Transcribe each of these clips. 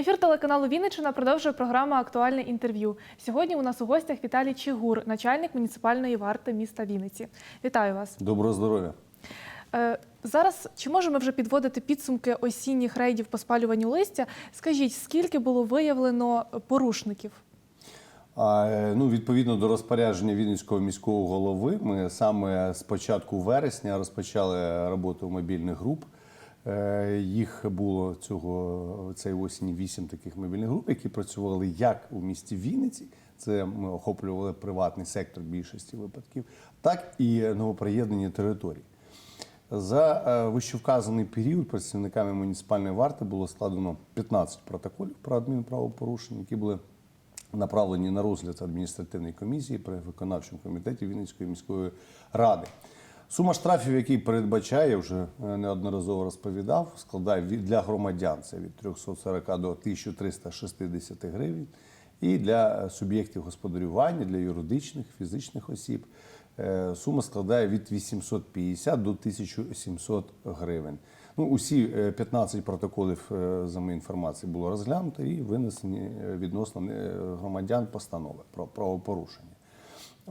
Ефір телеканалу Вінниччина продовжує програма Актуальне інтерв'ю. Сьогодні у нас у гостях Віталій Чигур, начальник муніципальної варти міста Вінниці. Вітаю вас. Доброго здоров'я. Е, Зараз чи можемо вже підводити підсумки осінніх рейдів по спалюванню листя? Скажіть, скільки було виявлено порушників? Е, ну, відповідно до розпорядження Вінницького міського голови, ми саме з початку вересня розпочали роботу мобільних груп. Е, Їх було цього цієї осені вісім таких мобільних груп, які працювали як у місті Вінниці. Це ми охоплювали приватний сектор в більшості випадків, так і новоприєднані території. За е, вищевказаний період працівниками муніципальної варти було складено 15 протоколів про адмінправопорушення, які були направлені на розгляд адміністративної комісії при виконавчому комітеті Вінницької міської ради. Сума штрафів, який передбачає, вже е, неодноразово розповідав, складає для громадян це від 340 до 1360 гривень. І для е, суб'єктів господарювання, для юридичних, фізичних осіб е, сума складає від 850 до 1700 гривень. Ну, усі е, 15 протоколів за моєю інформацією було розглянуто і винесені відносно громадян постанови про правопорушення.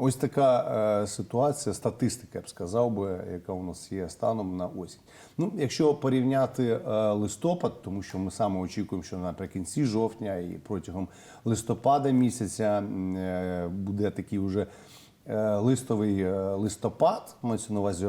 Ось така е, ситуація, статистика, я б сказав би, яка у нас є станом на осінь. Ну, якщо порівняти е, листопад, тому що ми саме очікуємо, що наприкінці жовтня і протягом листопада місяця е, буде такий вже е, листовий листопад, мається на увазі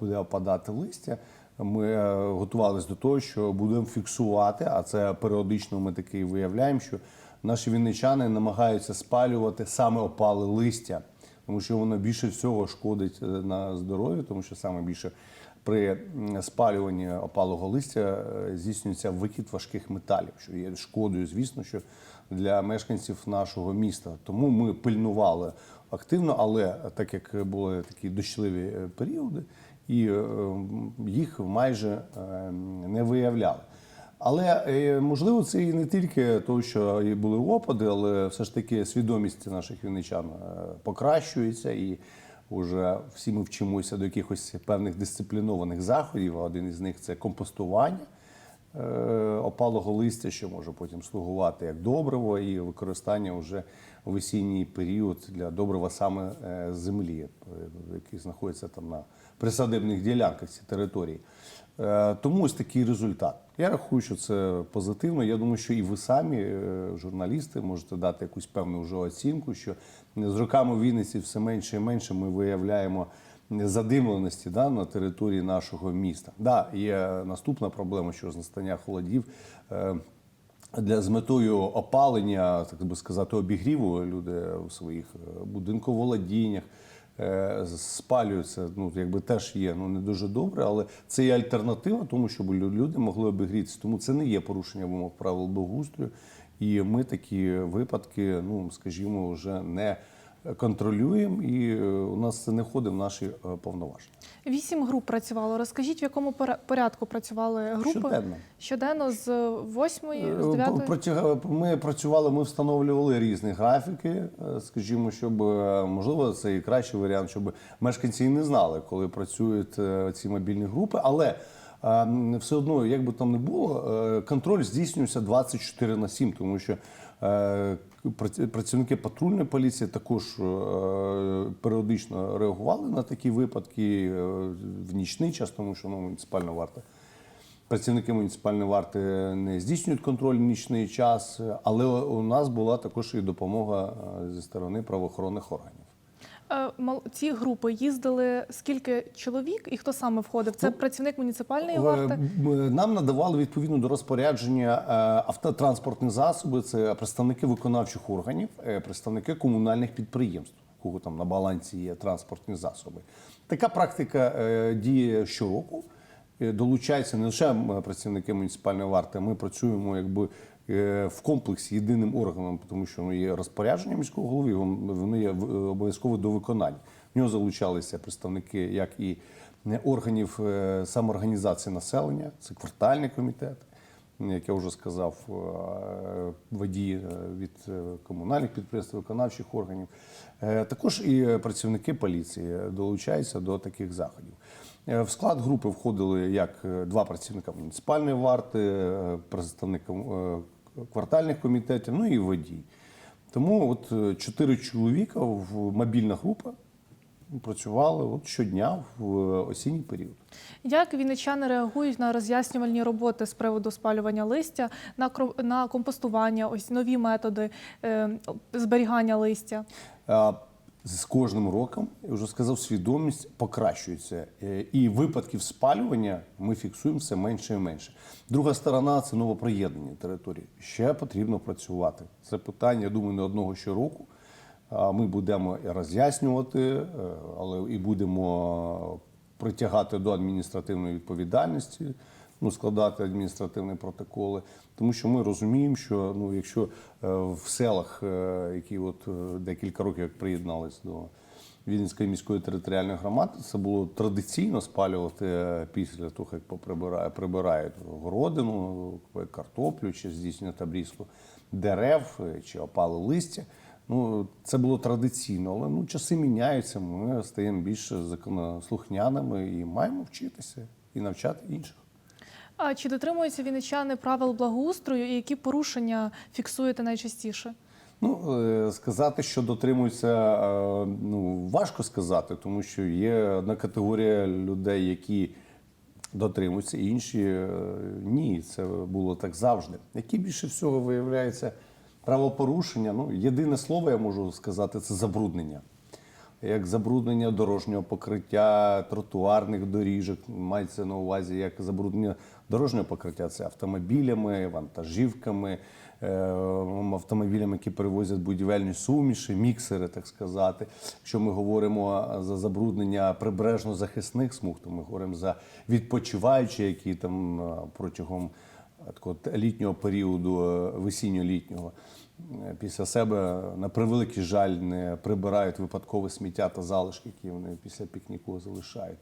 буде опадати листя. Ми готувалися до того, що будемо фіксувати, а це періодично ми таки виявляємо, що наші вінничани намагаються спалювати саме опали листя, тому що воно більше всього шкодить е, на здоров'ю, тому що саме більше при спалюванні опалого листя е, здійснюється викид важких металів, що є шкодою, звісно, що для мешканців нашого міста. Тому ми пильнували активно, але так як були такі дощливі е, періоди, і їх майже не виявляли. Але е, можливо, це і не тільки тому, що були опади, але все ж таки свідомість наших вінничан е, покращується, і вже всі ми вчимося до якихось певних дисциплінованих заходів. Один із них це компостування е, опалого листя, що може потім слугувати як добриво, і використання вже в осінній період для добрива саме землі, які знаходяться там на присадибних ділянках ці території. Е, Тому ось такий результат. Я рахую, що це позитивно. Я думаю, що і ви самі, е, журналісти, можете дати якусь певну вже оцінку, що з роками в Вінниці все менше і менше ми виявляємо задимленості да, на території нашого міста. Да, є наступна проблема, що з настання холодів. е, для з метою опалення, так би сказати, обігріву люди у своїх будинковолодіннях спалюються. Ну якби теж є ну не дуже добре, але це є альтернатива, тому щоб лю- люди могли обігрітися. Тому це не є порушення вимог правил благоустрою. І ми такі випадки, ну скажімо, вже не контролюємо, і е, у нас це не входить в наші е, повноваження. Вісім груп працювало. Розкажіть, в якому порядку працювали групи? Щоденно. Щоденно з 8 Е, з 9 Протяг- Ми працювали, ми встановлювали різні графіки, скажімо, щоб можливо це і кращий варіант, щоб мешканці і не знали, коли працюють ці мобільні групи. Але все одно, як би там не було, контроль здійснюється 24 на 7, тому що працівники патрульної поліції також е, періодично реагували на такі випадки е, в нічний час, тому що ну, муніципальна варта. Працівники муніципальної варти не здійснюють контроль в нічний час, але у нас була також і допомога е, зі сторони правоохоронних органів. Е, ці групи їздили скільки чоловік і хто саме входив? Це Ну, працівник муніципальної Е, варти? Нам надавали відповідно до розпорядження е, автотранспортні засоби. Це представники виконавчих органів, е, представники комунальних підприємств, кого там на балансі є транспортні засоби. Така практика е, діє щороку. Е, Долучаються не лише працівники муніципальної варти. Ми працюємо якби е, в комплексі єдиним органом, тому що є розпорядження міського голови, вон- вони є е, обов'язково до виконання. В нього залучалися представники як і е, органів е, самоорганізації населення, це квартальний комітет, як я вже сказав, е, водії е, від е, комунальних підприємств, виконавчих органів. Е, Також і працівники поліції долучаються до таких заходів. Е, В склад групи входили як е, два працівника муніципальної варти, е, представник квартальних комітетів, ну і водій. Тому от чотири чоловіка в мобільна група працювали от щодня в осінній період. Як вінничани реагують на роз'яснювальні роботи з приводу спалювання листя, на на компостування, ось нові методи е, зберігання листя? З кожним роком, я вже сказав, свідомість покращується. Е, І випадків спалювання ми фіксуємо все менше і менше. Друга сторона це новоприєднані території. Ще потрібно працювати. Це питання, я думаю, не одного щороку. Ми будемо роз'яснювати, е, але і будемо притягати до адміністративної відповідальності, ну, складати адміністративні протоколи. Тому що ми розуміємо, що ну, якщо е, в селах, е, які от е, декілька років як приєднались до Вінницької міської територіальної громади, це було традиційно спалювати після того, як поприбирає- прибирають городину, картоплю чи здійснюють обрізку дерев чи опали листя. Ну, це було традиційно, але ну, часи міняються. Ми стаємо більш законослухняними і маємо вчитися і навчати інших. А чи дотримуються вінничани правил благоустрою і які порушення фіксуєте найчастіше? Ну, е, сказати, що дотримуються, е, ну, важко сказати, тому що є одна категорія людей, які дотримуються, і інші е, ні. Це було так завжди. Які більше всього виявляється правопорушення? Ну, єдине слово я можу сказати, це забруднення. Як забруднення дорожнього покриття, тротуарних доріжок, мається на увазі як забруднення дорожнього покриття. Це автомобілями, вантажівками, е, автомобілями, які перевозять будівельні суміші, міксери, так сказати. Якщо ми говоримо за забруднення прибережно-захисних смуг, то ми говоримо за відпочиваючі, які там е, протягом е, такого літнього періоду, весінньо-літнього, після себе на превеликий жаль не прибирають випадкове сміття та залишки, які вони після пікніку залишають.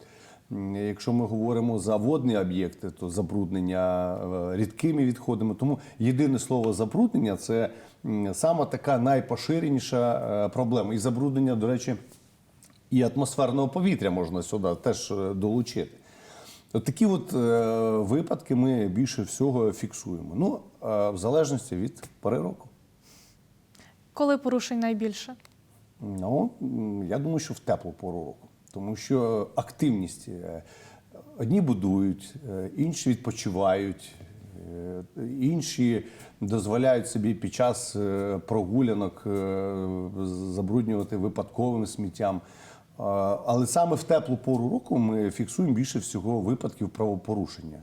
Якщо ми говоримо за водні об'єкти, то забруднення е, рідкими відходами. Тому єдине слово забруднення це м, сама така найпоширеніша е, проблема. І забруднення, до речі, і атмосферного повітря можна сюди теж е, долучити. От такі от випадки ми більше всього фіксуємо. Ну, в залежності від пори року. Коли порушень найбільше? Ну, я думаю, що в теплу пору року. Тому що активність е, одні будують, е, інші відпочивають, е, інші дозволяють собі під час прогулянок забруднювати випадковим сміттям. Але саме в теплу пору року ми фіксуємо більше всього випадків правопорушення.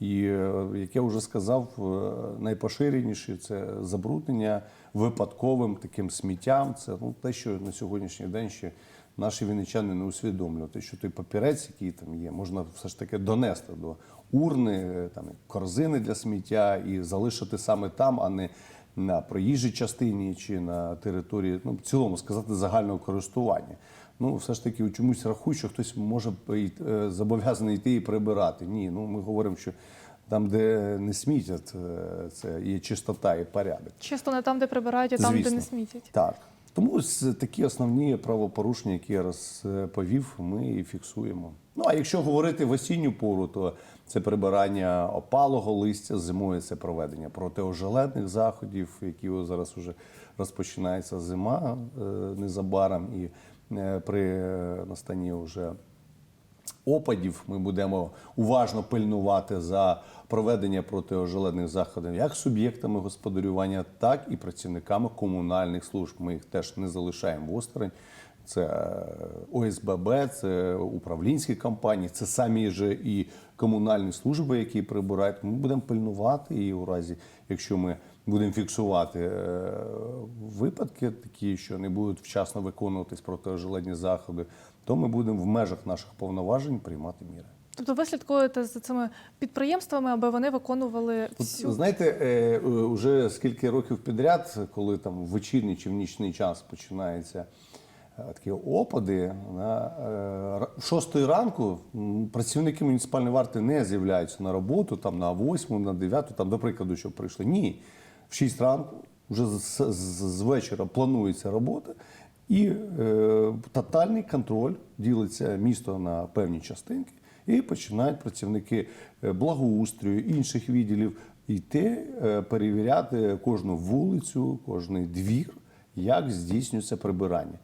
І е, як я вже сказав, е, найпоширеніші це забруднення випадковим таким сміттям. Це ну, те, що на сьогоднішній день ще наші вінничани не усвідомлюють. Що той папірець, який там є, можна все ж таки донести до урни, е, там корзини для сміття і залишити саме там, а не на проїжджій частині чи на території, ну в цілому сказати загального користування. Ну, все ж таки, чомусь рахують, що хтось може е, зобов'язаний йти і прибирати. Ні, ну ми говоримо, що там, де не смітять, е, це є чистота і порядок. Чисто не там, де прибирають, а там, де не смітять. Так. Тому такі основні правопорушення, які я розповів, ми і фіксуємо. Ну а якщо говорити в осінню пору, то це прибирання опалого листя, зимою це проведення протиожеледних заходів, які зараз вже розпочинається зима е, незабаром, і при е, настанні вже опадів ми будемо уважно пильнувати за проведення протиожеледних заходів як суб'єктами господарювання, так і працівниками комунальних служб. Ми їх теж не залишаємо осторонь. Це е, ОСББ, це управлінські компанії, це самі ж і комунальні служби, які прибирають. Ми будемо пильнувати і у разі, якщо ми будемо фіксувати е, випадки, такі, що не будуть вчасно виконуватись протиожеледні заходи, то ми будемо в межах наших повноважень приймати міри. Тобто ви слідкуєте за цими підприємствами, аби вони виконували От, всю знаєте, е, е, уже скільки років підряд, коли там в вечірній чи в нічний час починаються е, такі опади, на е, шостої ранку працівники муніципальної варти не з'являються на роботу там на восьму, на дев'яту, там до прикладу, щоб прийшли. Ні, в шість ранку вже з, з, з вечора планується робота. І е, тотальний контроль ділиться місто на певні частинки, і починають працівники е, благоустрою, інших відділів йти е, перевіряти кожну вулицю, кожний двір, як здійснюється прибирання.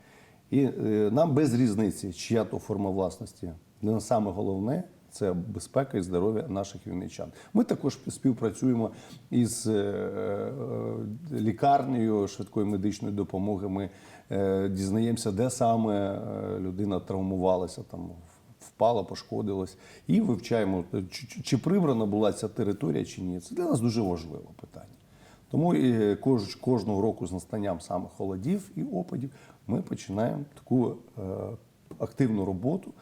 І е, нам без різниці, чия то форма власності. Для нас саме головне це безпека і здоров'я наших вінничан. Ми також співпрацюємо із е, е, лікарнею швидкої медичної допомоги. Ми е, дізнаємося, де саме людина травмувалася, там впала, пошкодилась, і вивчаємо, чи, прибрана була ця територія, чи ні. Це для нас дуже важливе питання. Тому і кож, кожного року з настанням саме холодів і опадів ми починаємо таку активну роботу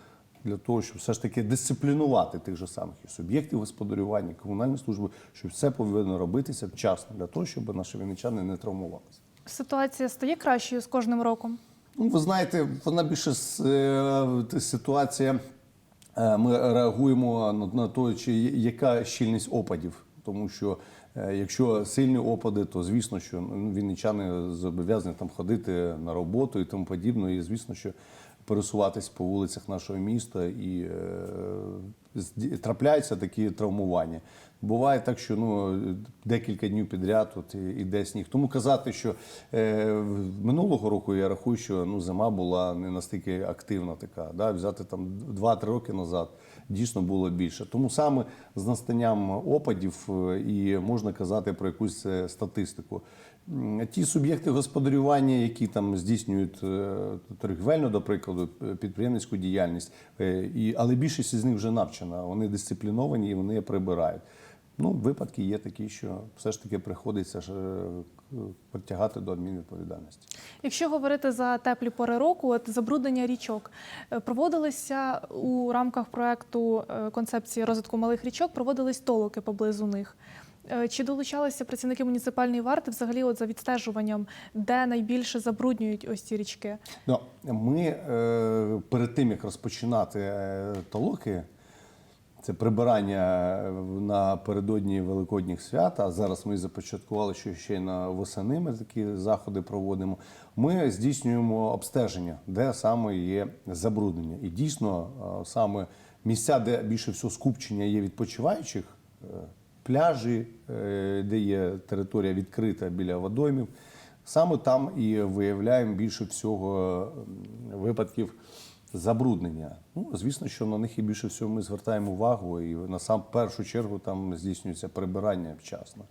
для того, щоб все ж таки дисциплінувати тих же самих і суб'єктів господарювання, і комунальні служби, що все повинно робитися вчасно для того, щоб наші вінничани не травмувалися. Ситуація стає кращою з кожним роком. Ну, ви знаєте, вона більше е, ситуація. е, Ми реагуємо на, на те, чи яка щільність опадів. Тому що е, якщо сильні опади, то звісно, що ну, вінничани зобов'язані там ходити на роботу і тому подібне. І звісно, що пересуватись по вулицях нашого міста і е, трапляються такі травмування. Буває так, що ну декілька днів підряд от іде сніг. Тому казати, що е, минулого року я рахую, що ну зима була не настільки активна така. Да? Взяти там 2-3 роки назад дійсно було більше. Тому саме з настанням опадів е, і можна казати про якусь е, статистику. Ті суб'єкти господарювання, які там здійснюють е, торгівельну, до прикладу, підприємницьку діяльність, е, але більшість з них вже навчена, вони дисципліновані і вони прибирають. Ну, випадки є такі, що все ж таки приходиться ж, е, притягати до адмінвідповідальності. Якщо говорити за теплі пори року, от забруднення річок проводилися у рамках проекту концепції розвитку малих річок, проводились толоки поблизу них. Е, Чи долучалися працівники муніципальної варти взагалі от за відстежуванням, де найбільше забруднюють ось ці річки? Ну, ми е, перед тим, як розпочинати е, толоки, це прибирання напередодні Великодніх свят, а зараз ми започаткували, що ще й на восени ми такі заходи проводимо. Ми здійснюємо обстеження, де саме є забруднення. І дійсно, саме місця, де більше всього скупчення є відпочиваючих, пляжі, е, де є територія відкрита біля водоймів, саме там і виявляємо більше всього випадків забруднення. Ну, звісно, що на них і більше всього ми звертаємо увагу, і на сам першу чергу там здійснюється прибирання вчасно.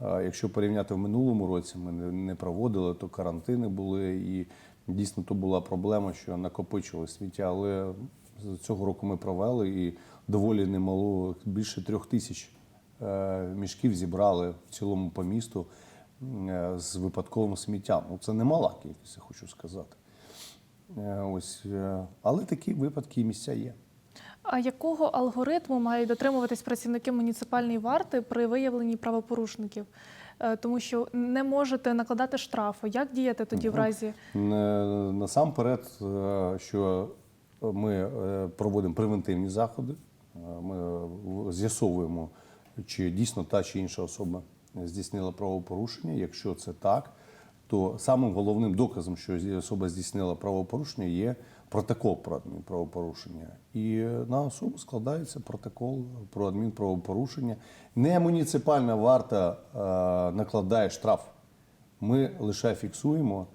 Якщо порівняти в минулому році, ми не- проводили, то карантини були, і дійсно то була проблема, що накопичували сміття. Але цього року ми провели і доволі немало, більше трьох тисяч мішків зібрали в цілому по місту е, з випадковим сміттям. Ну, це немала кількість, я хочу сказати. Е, Ось, е, але такі випадки і місця є. А якого алгоритму мають дотримуватись працівники муніципальної варти при виявленні правопорушників? Е, Тому що не можете накладати штрафи. Як діяти тоді в разі? Е, Насамперед, е, що ми е, проводимо превентивні заходи, Е, ми з'ясовуємо, чи дійсно та чи інша особа здійснила правопорушення. Якщо це так, то самим головним доказом, що особа здійснила правопорушення, є протокол про адмінправопорушення. І на особу складається протокол про адмінправопорушення. Не муніципальна варта е, накладає штраф. Ми лише фіксуємо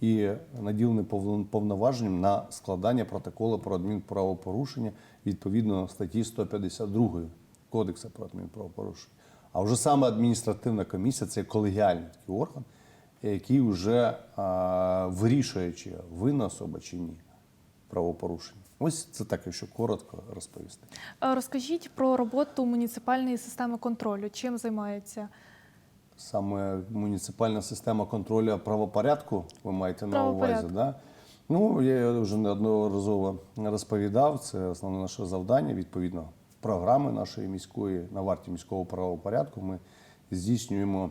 і наділені повно- повноваженням на складання протоколу про адмінправопорушення відповідно статті 152 Кодексу про адмінправопорушення. А вже саме адміністративна комісія це колегіальний такий орган, який вже а, вирішує, чи винна особа чи ні правопорушення. Ось це так, якщо коротко розповісти. Розкажіть про роботу муніципальної системи контролю. Чим займається? Саме муніципальна система контролю правопорядку, ви маєте на увазі, да? Ну, я вже неодноразово розповідав, це основне наше завдання, відповідно, програми нашої міської, на варті міського правопорядку. Ми здійснюємо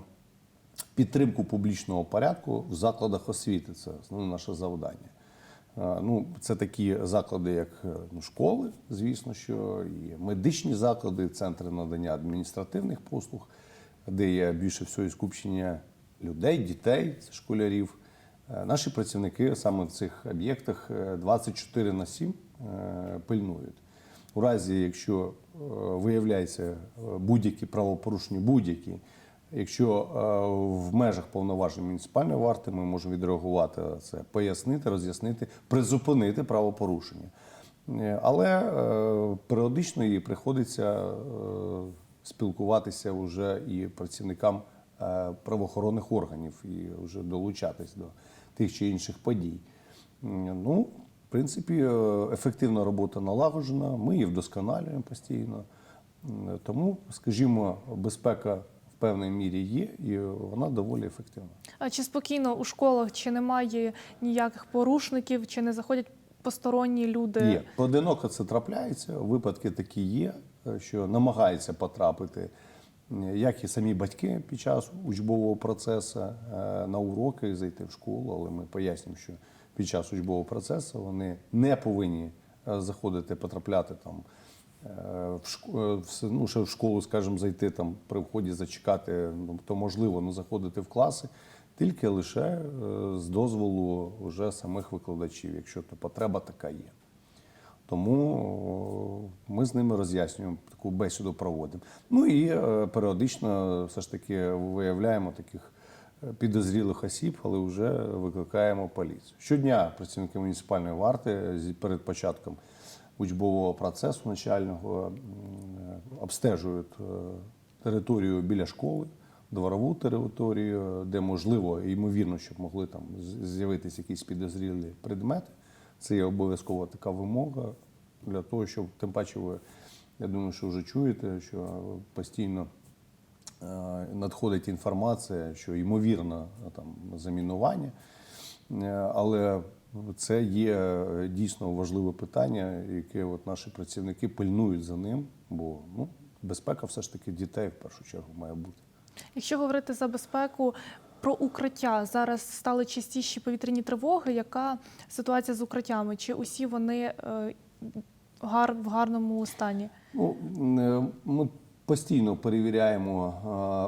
підтримку публічного порядку в закладах освіти. Це основне наше завдання. Е, Ну, це такі заклади, як е, ну, школи, звісно, що і медичні заклади, центри надання адміністративних послуг, де є більше всього скупчення людей, дітей, школярів. Е, Наші працівники саме в цих об'єктах е, 24 на 7 е, пильнують. У разі, якщо виявляється е, будь-які правопорушення, будь-які, якщо е, в межах повноважень муніципальної варти ми можемо відреагувати на це, пояснити, роз'яснити, призупинити правопорушення. Е, Але е, періодично їй приходиться е, спілкуватися вже і працівникам е, правоохоронних органів і вже долучатись до тих чи інших подій. Ну, принципі, е, ефективна робота налагоджена, ми її вдосконалюємо постійно. Тому, скажімо, безпека в певній мірі є, і вона доволі ефективна. А чи спокійно у школах, чи немає ніяких порушників, чи не заходять посторонні люди? Є. Поодиноко це трапляється, випадки такі є, е, що намагаються потрапити, як і самі батьки під час учбового процесу е, на уроки зайти в школу, але ми пояснюємо, що під час учбового процесу вони не повинні е, заходити, потрапляти там. е, В шк- е, ну, ще в школу, скажімо, зайти там при вході, зачекати, ну, то можливо, ну заходити в класи, тільки лише з дозволу вже самих викладачів, якщо то потреба така є. Тому ми з ними роз'яснюємо, таку бесіду проводимо. Ну і періодично все ж таки виявляємо таких підозрілих осіб, але вже викликаємо поліцію. Щодня працівники муніципальної варти перед початком учбового процесу начального е, обстежують е, територію біля школи, дворову територію, де можливо і ймовірно, щоб могли там з'явитися якісь підозрілі предмети. Це є обов'язкова така вимога для того, щоб тим паче ви, я думаю, що вже чуєте, що постійно надходить інформація, що ймовірно там замінування. Е, Але це є е, дійсно важливе питання, яке от наші працівники пильнують за ним, бо ну, безпека все ж таки дітей в першу чергу має бути. Якщо говорити за безпеку про укриття, зараз стали частіші повітряні тривоги. Яка ситуація з укриттями? Чи усі вони е, гар, в гарному стані? Ну, е, ми постійно перевіряємо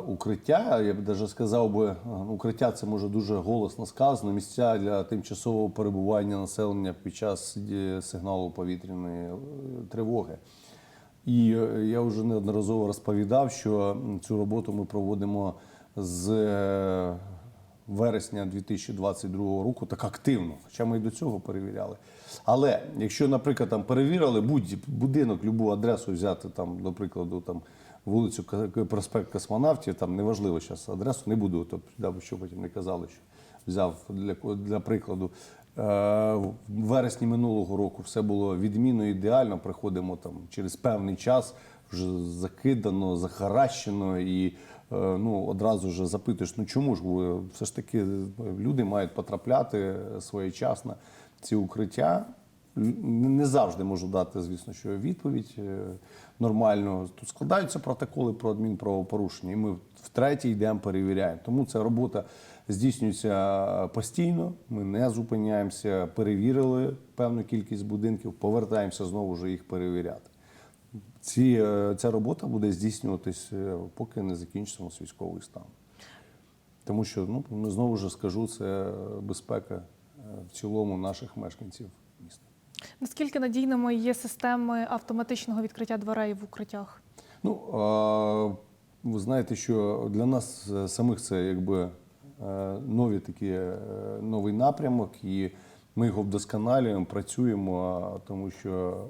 е, укриття. Я б навіть сказав би, е, укриття це може дуже голосно сказано. Місця для тимчасового перебування населення під час е, сигналу повітряної е, тривоги. І я вже неодноразово розповідав, що цю роботу ми проводимо з вересня 2022 року так активно, хоча ми і до цього перевіряли. Але якщо, наприклад, там перевірили будь будинок, любу адресу взяти там, до прикладу, там вулицю проспект Космонавтів, там неважливо зараз адресу, не буду, тобто, що потім не казали, що взяв для, для прикладу. Е, В вересні минулого року все було відмінно ідеально. Приходимо там через певний час, вже закидано, захаращено, і е, ну, одразу ж запитуєш, ну чому ж все ж таки люди мають потрапляти своєчасно ці укриття. Не завжди можу дати, звісно, що відповідь е, нормально. Тут складаються протоколи про адмінправопорушення, і ми втретє йдемо, перевіряємо. Тому ця робота здійснюється постійно. Ми не зупиняємося, перевірили певну кількість будинків, повертаємося знову ж їх перевіряти. Ці, е, ця робота буде здійснюватись, е, поки не закінчимо військовий стан. Тому що, ну, знову ж скажу, це безпека е, в цілому наших мешканців. Наскільки надійними є системи автоматичного відкриття дверей в укриттях? Ну, ви знаєте, що для нас е, самих це якби е, нові такі, е, новий напрямок, і ми його вдосконалюємо, працюємо, тому що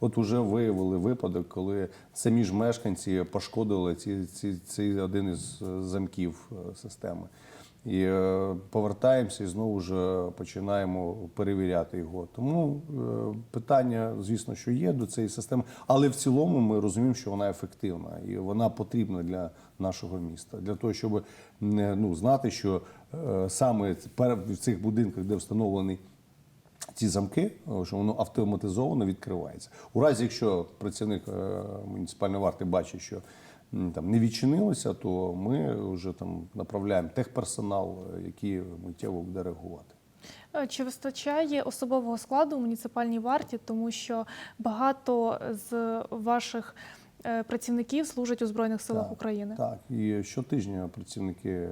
от уже виявили випадок, коли самі ж мешканці пошкодили ці, ці, цей один із замків системи. І е, повертаємося і знову ж е, починаємо перевіряти його. Тому е, питання, звісно, що є до цієї системи, але в цілому ми розуміємо, що вона ефективна і вона потрібна для нашого міста, для того, щоб ну, знати, що саме в цих будинках, де встановлений ці замки, що воно автоматизовано відкривається. У разі, якщо працівник муніципальної варти бачить, що там не відчинилося, то ми вже там направляємо техперсонал, е, який миттєво буде реагувати. Е, Чи вистачає особового складу у муніципальній варті, тому що багато з ваших е, працівників служать у Збройних силах Так, України? Так, і щотижня працівники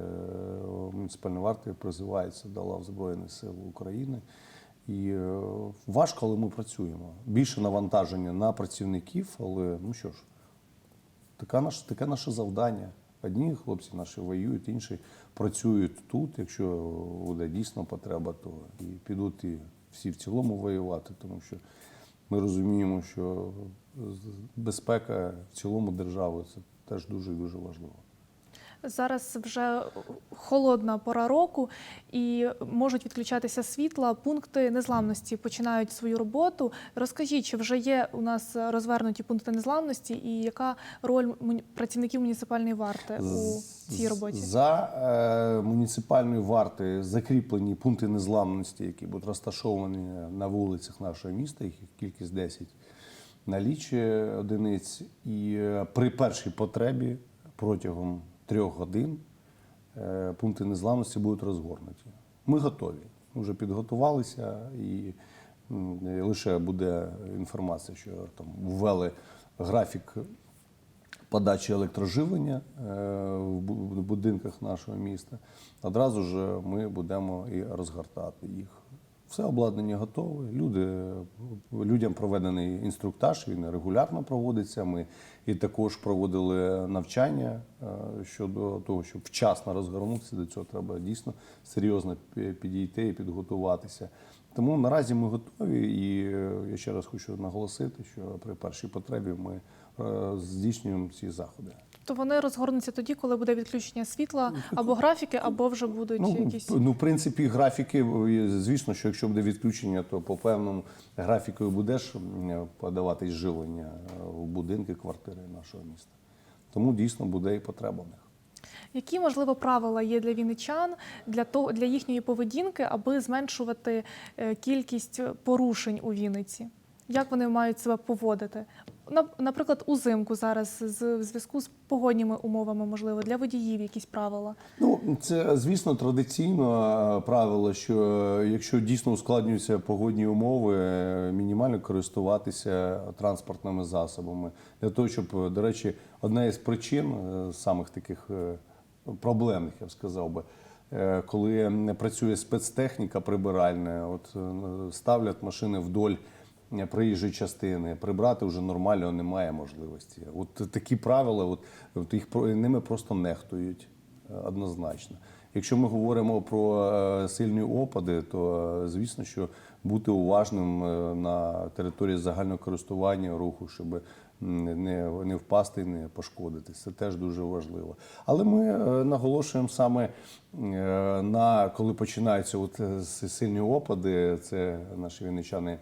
муніципальної варти призиваються до лав Збройних сил України. І важко, але ми працюємо. Більше навантаження на працівників, але ну що ж, Таке наше, таке наше завдання. Одні хлопці наші воюють, інші працюють тут. Якщо буде дійсно потреба, то і підуть і всі в цілому воювати, тому що ми розуміємо, що безпека в цілому держави це теж дуже дуже важливо. Зараз вже холодна пора року і можуть відключатися світла. Пункти незламності починають свою роботу. Розкажіть, чи вже є у нас розвернуті пункти незламності, і яка роль працівників муніципальної варти у цій роботі? За е, муніципальної варти закріплені пункти незламності, які будуть розташовані на вулицях нашого міста, їх кількість 10 налічує одиниць. І е, при першій потребі протягом трьох годин е, пункти незламності будуть розгорнуті. Ми готові. Вже підготувалися і лише буде інформація, що там ввели графік подачі електроживлення е, в будинках нашого міста. Одразу ж ми будемо і розгортати їх. Все обладнання готове. Люди, людям проведений інструктаж, він регулярно проводиться. Ми і також проводили навчання е, щодо того, щоб вчасно розгорнутися. До цього треба дійсно серйозно підійти і підготуватися. Тому наразі ми готові, і е, я ще раз хочу наголосити, що при першій потребі ми е, здійснюємо ці заходи. То вони розгорнуться тоді, коли буде відключення світла або графіки, або вже будуть Ну, якісь. ну, в принципі, графіки, е, звісно, що якщо буде відключення, то по певному графіку будеш подавати живлення е, в будинки, квартири нашого міста. Тому дійсно буде і потреба в них. Які можливо правила є для вінничан для того для їхньої поведінки, аби зменшувати е, кількість порушень у Вінниці? Як вони мають себе поводити? На- Наприклад, узимку зараз з зв'язку з погодніми умовами, можливо, для водіїв якісь правила. Ну, це, звісно, традиційно е, правило, що е, якщо дійсно ускладнюються погодні умови, е, мінімально користуватися транспортними засобами. Для того, щоб, до речі, одна із причин самих таких проблемних, я б сказав би, коли працює спецтехніка прибиральна, от ставлять машини вдоль проїжджої частини, прибрати вже нормально немає можливості. От такі правила, от, їх ними просто нехтують е, однозначно. Якщо ми говоримо про е, сильні опади, то е, звісно, що бути уважним е, на території загального користування руху, щоб не, не впасти не пошкодитися. Це теж дуже важливо. Але ми е, наголошуємо саме е, на коли починаються от е, сильні опади, це наші вінничани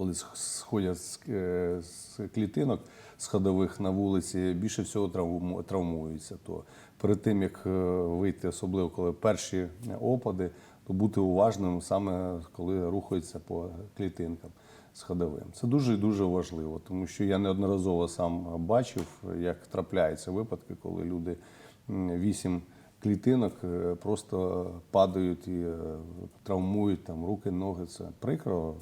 коли сх- сходять з, е, з клітинок сходових на вулиці, більше всього травму- травмуються. То перед тим як е, вийти, особливо коли перші опади, то бути уважним саме коли рухаються по клітинкам сходовим. Це дуже дуже важливо, тому що я неодноразово сам бачив, як трапляються випадки, коли люди вісім клітинок е, просто падають і е, травмують там руки, ноги. Це прикро.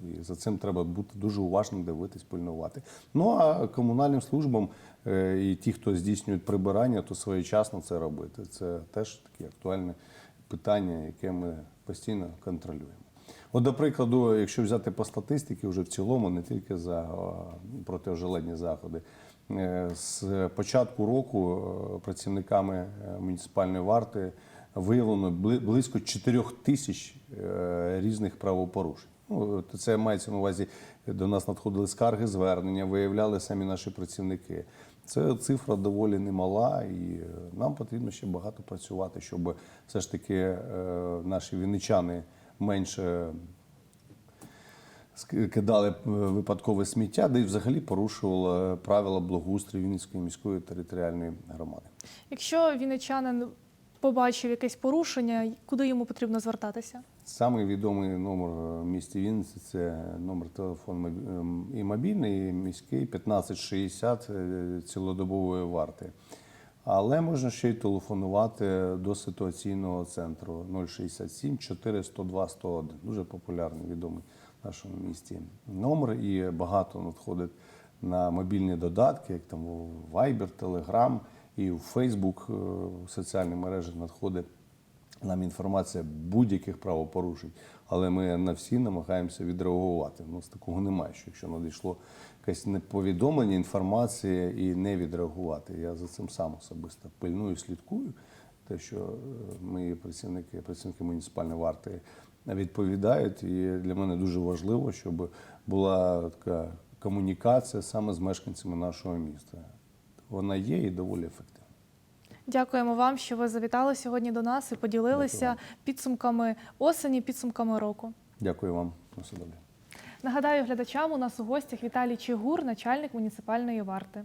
І за цим треба бути дуже уважним, дивитись, пильнувати. Ну а комунальним службам е, і ті, хто здійснюють прибирання, то своєчасно це робити. Це теж таке актуальне питання, яке ми постійно контролюємо. От, до прикладу, якщо взяти по статистиці, вже в цілому, не тільки за о, протиожеледні заходи. е, З початку року е, працівниками е, муніципальної варти виявлено бли- близько 4 тисяч е, різних правопорушень. Ну, це мається на увазі, до нас надходили скарги, звернення, виявляли самі наші працівники. Це цифра доволі немала, і е, нам потрібно ще багато працювати, щоб все ж таки е, наші вінничани менше кидали е, випадкове сміття, де й взагалі порушували правила благоустрою Вінницької міської територіальної громади. Якщо вінничанин побачив якесь порушення, куди йому потрібно звертатися? Самий відомий номер в місті Вінниці це номер телефону і мобільний, і міський 1560 е, цілодобової варти. Але можна ще й телефонувати до ситуаційного центру 067 4 102 101. Дуже популярний, відомий в нашому місті номер. І багато надходить на мобільні додатки, як там Viber, Telegram і в Facebook, е, в соціальні мережі надходить нам інформація будь-яких правопорушень, але ми на всі намагаємося відреагувати. У нас такого немає, що якщо надійшло якесь неповідомлення, інформація і не відреагувати. Я за цим сам особисто пильную, слідкую. Те, що е, мої працівники, працівники муніципальної варти відповідають, і для мене дуже важливо, щоб була така комунікація саме з мешканцями нашого міста. Вона є і доволі ефективна. Дякуємо вам, що ви завітали сьогодні до нас і поділилися підсумками осені, підсумками року. Дякую вам. На добре. Нагадаю глядачам, у нас у гостях Віталій Чигур, начальник муніципальної варти.